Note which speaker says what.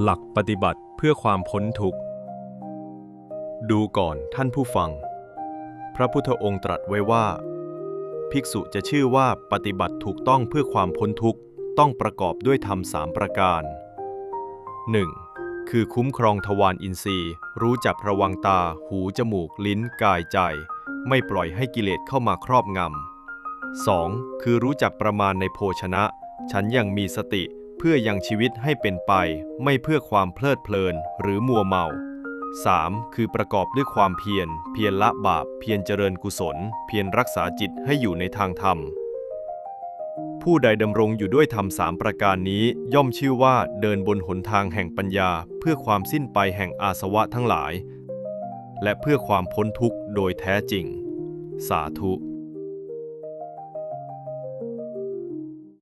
Speaker 1: หลักปฏิบัติเพื่อความพ้นทุกข์ ดูก่อนท่านผู้ฟัง พระพุทธองค์ตรัสไว้ว่า ภิกษุจะชื่อว่าปฏิบัติถูกต้องเพื่อความพ้นทุกข์ต้องประกอบด้วยธรรมสามประการ 1. คือคุ้มครองทวารอินทรีย์ รู้จักระวังตา หู จมูก ลิ้น กายใจ ไม่ปล่อยให้กิเลสเข้ามาครอบงำ 2. คือรู้จักประมาณในโภชนะ ฉันยังมีสติ พื่อยังชีวิตให้เป็นไป ไม่เพื่อความเพลิดเพลินหรือมัวเมา 3. คือประกอบด้วยความเพียร เพียรละบาป เพียรเจริญกุศล เพียรรักษาจิตให้อยู่ในทางธรรม ผู้ใดดำรงอยู่ด้วยธรรมสามประการนี้ย่อมชื่อว่าเดินบนหนทางแห่งปัญญา เพื่อความสิ้นไปแห่งอาสวะทั้งหลาย และเพื่อความพ้นทุกข์โดยแท้จริง สาธุ